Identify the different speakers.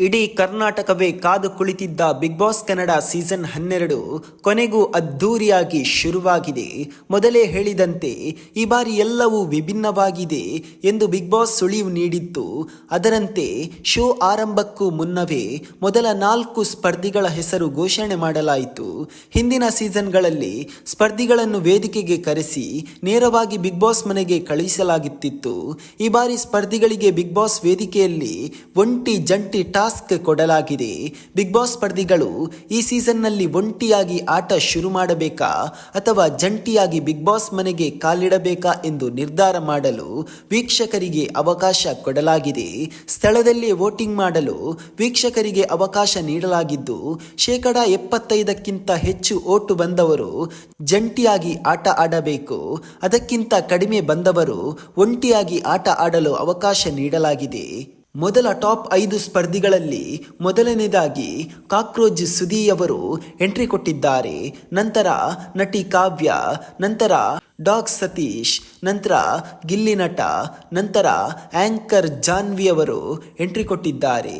Speaker 1: ಇಡೀ ಕರ್ನಾಟಕವೇ ಕಾದು ಕುಳಿತಿದ್ದ ಬಿಗ್ ಬಾಸ್ ಕನ್ನಡ ಸೀಸನ್ ಹನ್ನೆರಡು ಕೊನೆಗೂ ಅದ್ಧೂರಿಯಾಗಿ ಶುರುವಾಗಿದೆ. ಮೊದಲೇ ಹೇಳಿದಂತೆ ಈ ಬಾರಿ ಎಲ್ಲವೂ ವಿಭಿನ್ನವಾಗಿದೆ ಎಂದು ಬಿಗ್ ಬಾಸ್ ಸುಳಿವು ನೀಡಿತ್ತು. ಅದರಂತೆ ಶೋ ಆರಂಭಕ್ಕೂ ಮುನ್ನವೇ ಮೊದಲ ನಾಲ್ಕು ಸ್ಪರ್ಧಿಗಳ ಹೆಸರು ಘೋಷಣೆ ಮಾಡಲಾಯಿತು. ಹಿಂದಿನ ಸೀಸನ್ಗಳಲ್ಲಿ ಸ್ಪರ್ಧಿಗಳನ್ನು ವೇದಿಕೆಗೆ ಕರೆಸಿ ನೇರವಾಗಿ ಬಿಗ್ ಬಾಸ್ ಮನೆಗೆ ಕಳುಹಿಸಲಾಗುತ್ತಿತ್ತು. ಈ ಬಾರಿ ಸ್ಪರ್ಧಿಗಳಿಗೆ ಬಿಗ್ ಬಾಸ್ ವೇದಿಕೆಯಲ್ಲಿ ಒಂಟಿ ಜಂಟಿ ಟಾಸ್ಕ್ ಕೊಡಲಾಗಿದೆ. ಬಿಗ್ ಬಾಸ್ ಸ್ಪರ್ಧಿಗಳು ಈ ಸೀಸನ್ನಲ್ಲಿ ಒಂಟಿಯಾಗಿ ಆಟ ಶುರು ಮಾಡಬೇಕಾ ಅಥವಾ ಜಂಟಿಯಾಗಿ ಬಿಗ್ ಬಾಸ್ ಮನೆಗೆ ಕಾಲಿಡಬೇಕಾ ಎಂದು ನಿರ್ಧಾರ ಮಾಡಲು ವೀಕ್ಷಕರಿಗೆ ಅವಕಾಶ ಕೊಡಲಾಗಿದೆ. ಸ್ಥಳದಲ್ಲೇ ವೋಟಿಂಗ್ ಮಾಡಲು ವೀಕ್ಷಕರಿಗೆ ಅವಕಾಶ ನೀಡಲಾಗಿದ್ದು, ಶೇಕಡ ಎಪ್ಪತ್ತೈದಕ್ಕಿಂತ ಹೆಚ್ಚು ಓಟು ಬಂದವರು ಜಂಟಿಯಾಗಿ ಆಟ ಆಡಬೇಕು. ಅದಕ್ಕಿಂತ ಕಡಿಮೆ ಬಂದವರು ಒಂಟಿಯಾಗಿ ಆಟ ಆಡಲು ಅವಕಾಶ ನೀಡಲಾಗಿದೆ. ಮೊದಲ ಟಾಪ್ ಐದು ಸ್ಪರ್ಧಿಗಳಲ್ಲಿ ಮೊದಲನೇದಾಗಿ ಕಾಕ್ರೋಚ್ ಸುದಿಯವರು ಎಂಟ್ರಿ ಕೊಟ್ಟಿದ್ದಾರೆ. ನಂತರ ನಟಿ ಕಾವ್ಯ, ನಂತರ ಡಾಗ್ ಸತೀಶ್, ನಂತರ ಗಿಲ್ಲಿ ನಟ, ನಂತರ ಆಂಕರ್ ಜಾನ್ವಿ ಅವರು ಎಂಟ್ರಿ ಕೊಟ್ಟಿದ್ದಾರೆ.